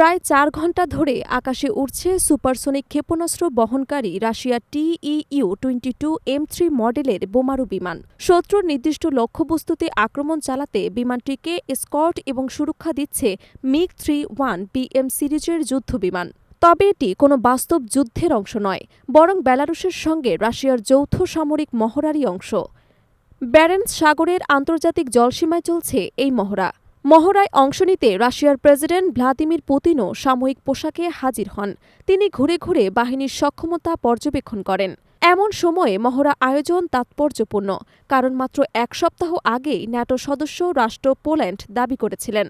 প্রায় চার ঘণ্টা ধরে আকাশে উড়ছে সুপারসনিক ক্ষেপণাস্ত্র বহনকারী রাশিয়ার TEU twenty two M three মডেলের বোমারু বিমান। শত্রুর নির্দিষ্ট লক্ষ্যবস্তুতে আক্রমণ চালাতে বিমানটিকে স্কট এবং সুরক্ষা দিচ্ছে মিগ থ্রি ওয়ান পিএম সিরিজের যুদ্ধ বিমান। তবে এটি কোনো বাস্তব যুদ্ধের অংশ নয়, বরং বেলারুশের সঙ্গে রাশিয়ার যৌথ সামরিক মহড়ারই অংশ। ব্যারেন্স সাগরের আন্তর্জাতিক জলসীমায় চলছে এই মহড়া। মহড়ায় অংশ নিতে রাশিয়ার প্রেসিডেন্ট ভ্লাদিমির পুতিনও সাময়িক পোশাকে হাজির হন। তিনি ঘুরে ঘুরে বাহিনীর সক্ষমতা পর্যবেক্ষণ করেন। এমন সময়ে মহড়া আয়োজন তাৎপর্যপূর্ণ, কারণ মাত্র এক সপ্তাহ আগেই ন্যাটো সদস্য রাষ্ট্র পোল্যান্ড দাবি করেছিলেন।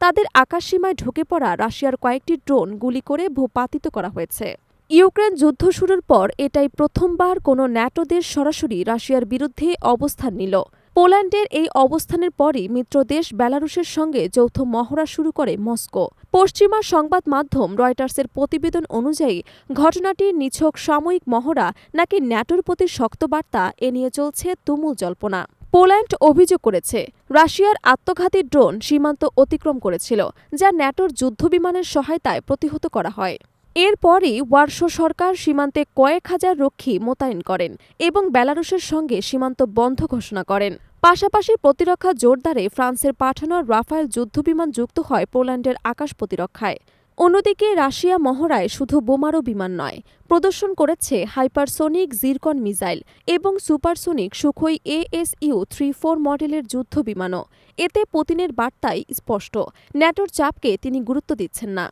তাদের আকাশসীমায় ঢুকে পড়া রাশিয়ার কয়েকটি ড্রোন গুলি করে ভূপাতিত করা হয়েছে। ইউক্রেন যুদ্ধ শুরুর পর এটাই প্রথমবার কোনো ন্যাটো দেশ সরাসরি রাশিয়ার বিরুদ্ধে অবস্থান নিল। পোল্যান্ডের এই অবস্থানের পরই মিত্রদেশ বেলারুশের সঙ্গে যৌথ মহড়া শুরু করে মস্কো। পশ্চিমা সংবাদ মাধ্যম রয়টার্সের প্রতিবেদন অনুযায়ী ঘটনাটির নিছক সাময়িক মহড়া নাকি ন্যাটোর প্রতি শক্ত বার্তা এ নিয়ে চলছে তুমুল জল্পনা। পোল্যান্ড অভিযোগ করেছে, রাশিয়ার আত্মঘাতী ড্রোন সীমান্ত অতিক্রম করেছিল, যা ন্যাটোর যুদ্ধবিমানের সহায়তায় প্রতিহত করা হয়। এরপরই ওয়ার্শো সরকার সীমান্তে কয়েক হাজার রক্ষী মোতায়েন করেন এবং বেলারুশের সঙ্গে সীমান্ত বন্ধ ঘোষণা করেন। পাশাপাশি প্রতিরক্ষা জোরদারে ফ্রান্সের পাঠানো রাফায়েল যুদ্ধবিমান যুক্ত হয় পোল্যান্ডের আকাশ প্রতিরক্ষায়। অন্যদিকে রাশিয়া মহড়ায় শুধু বোমারু বিমান নয়, প্রদর্শন করেছে হাইপারসোনিক জিরকন মিসাইল এবং supersonic Sukhoi ASU three four মডেলের যুদ্ধ বিমানও এতে পুতিনের বার্তাই স্পষ্ট, ন্যাটোর চাপকে তিনি গুরুত্ব দিচ্ছেন না।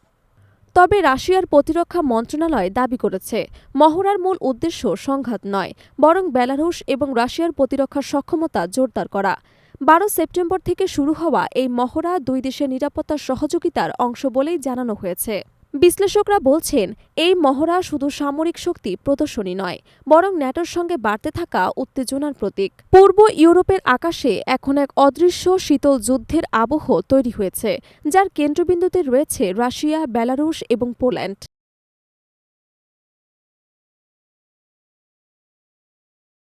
তবে রাশিয়ার প্রতিরক্ষা মন্ত্রণালয় দাবি করেছে, মহড়ার মূল উদ্দেশ্য সংঘাত নয়, বরং বেলারুশ এবং রাশিয়ার প্রতিরক্ষা সক্ষমতা জোরদার করা। বারো সেপ্টেম্বর থেকে শুরু হওয়া এই মহড়া দুই দেশের নিরাপত্তা সহযোগিতার অংশ বলেই জানানো হয়েছে। বিশ্লেষকরা বলছেন, এই মহড়া শুধু সামরিক শক্তি প্রদর্শনী নয়, বরং ন্যাটোর সঙ্গে বাড়তে থাকা উত্তেজনার প্রতীক। পূর্ব ইউরোপের আকাশে এখন এক অদৃশ্য শীতল যুদ্ধের আবহ তৈরি হয়েছে, যার কেন্দ্রবিন্দুতে রয়েছে রাশিয়া, বেলারুশ এবং পোল্যান্ড।